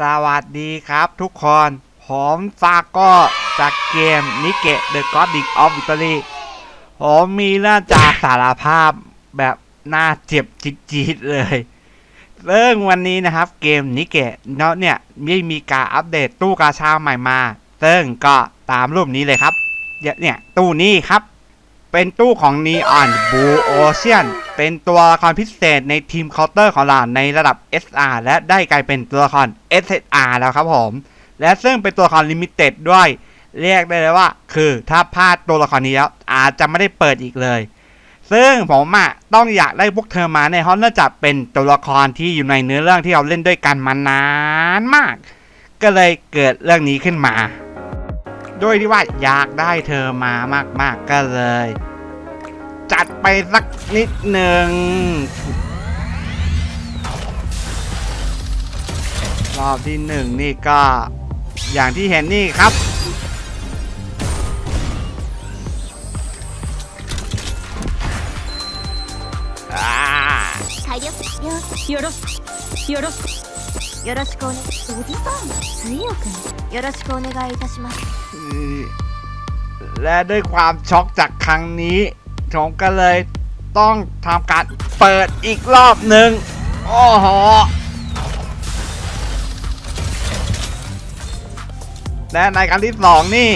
สวัสดีครับทุกคน ผมฟาโก็จากเกมนิเกะ The God League of Victory ผมมีเรื่องจะสารภาพแบบน่าเจ็บจี๊ดๆเลย เรื่องวันนี้นะครับเกมนิเกะเนาะเนี่ยไม่มีการอัปเดตตู้กาชาใหม่มาซึ่งก็ตามรูปนี้เลยครับเนี่ยตู้นี้ครับ เป็นตู้ของ Neon Blue Ocean เป็นตัวละครพิเศษในทีมเคาน์เตอร์ของเราในระดับ SR และได้กลายเป็นตัวละคร SSR แล้วครับผม และซึ่งเป็นตัวละครลิมิเต็ดด้วย เรียกได้เลยว่า คือถ้าพลาดตัวละครนี้แล้วอาจจะไม่ได้เปิดอีกเลย ซึ่งผมอะต้องอยากได้พวกเธอมาในห้องเนื่องจากเป็นตัวละครที่อยู่ในเนื้อเรื่องที่เราเล่นด้วยกันมานานมาก ก็เลยเกิดเรื่องนี้ขึ้นมาโดยที่ว่าอยากได้เธอมามากๆก็เลย จัดไปสักนิดหนึ่งรอบที่หนึ่งนี่ก็อย่างที่เห็นนี่ครับ อ่า 体力よよろしよろしよろしくお願いおじさん水曜くんよろしくお願いいたします และด้วยความช็อกจากครั้งนี้ ผมก็เลยต้องทำการเปิดอีกรอบหนึ่งโอ้โหและในการที่สองนี่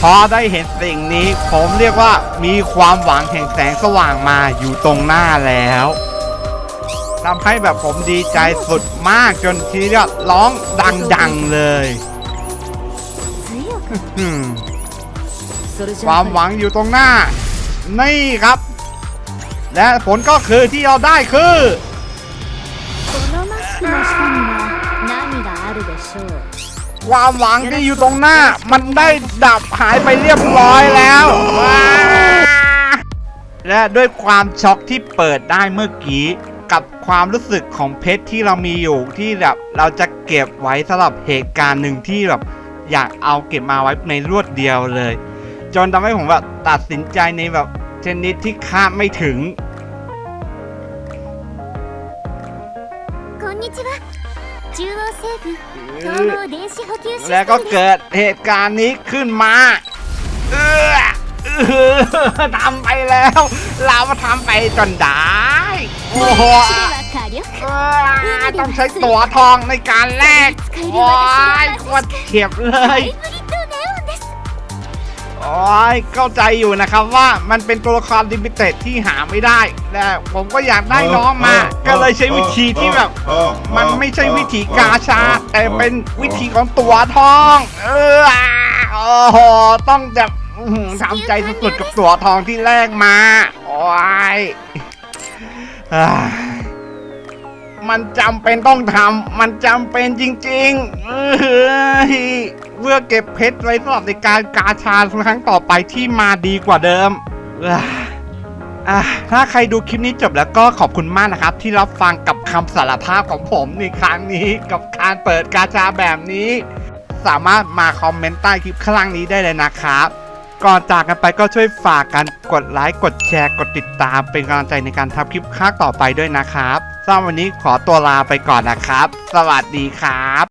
พอได้เห็นสิ่งนี้ ผมเรียกว่ามีความหวังแห่งแสงสว่างมาอยู่ตรงหน้าแล้วทำให้แบบผมดีใจสุดมากจนทีเดียวร้องดังๆเลยความหวังอยู่ตรงหน้า นี่ครับ และผลก็คือที่เราได้คือความหวังที่อยู่ตรงหน้า มันได้ดับหายไปเรียบร้อยแล้วและด้วยความช็อกที่เปิดได้เมื่อกี้ กับความรู้สึกของเพชรที่เรามีอยู่ที่แบบเราจะเก็บไว้สำหรับเหตุการณ์หนึ่งที่แบบอยากเอาเก็บมาไว้ในรวดเดียวเลย จนทำให้ผมแบบตัดสินใจในแบบ ชนิดที่คาดไม่ถึง แล้วก็เกิดเหตุการณ์นี้ขึ้นมาเออทำไปแล้ว เราทำไปจนได้ โอ้โหต้องใช้ตัวทองในการแลกโอ้ยวดเขียบเลย โอ้ยเข้าใจอยู่นะครับว่ามันเป็นตัวละครลิมิเต็ดที่หาไม่ได้แต่ผมก็อยากได้น้องมา ก็เลยใช้วิธีที่แบบ มันไม่ใช่วิธีกาชา แต่เป็นวิธีของตัวทอง เออโอ้โหต้องแบบอื้อหือทำใจสุดๆกับตัวทองที่แรกมาโอ้ยอ่ามันจำเป็นต้องทำมันจำเป็นจริงๆ เพื่อเก็บเพชรไว้สำหรับในการกาชาครั้งต่อไปที่มาดีกว่าเดิมถ้าใครดูคลิปนี้จบแล้วก็ขอบคุณมากนะครับ ที่รับฟังกับคำสารภาพของผมในครั้งนี้ กับการเปิดกาชาแบบนี้ สามารถมาคอมเมนต์ใต้คลิปข้างล่างนี้ได้เลยนะครับ ก่อนจากกันไปก็ช่วยฝากกันกดไลค์กดแชร์กดติดตามเป็นกำลังใจในการทำคลิปข้างต่อไปด้วยนะครับสำหรับวันนี้ขอตัวลาไปก่อนนะครับ สวัสดีครับ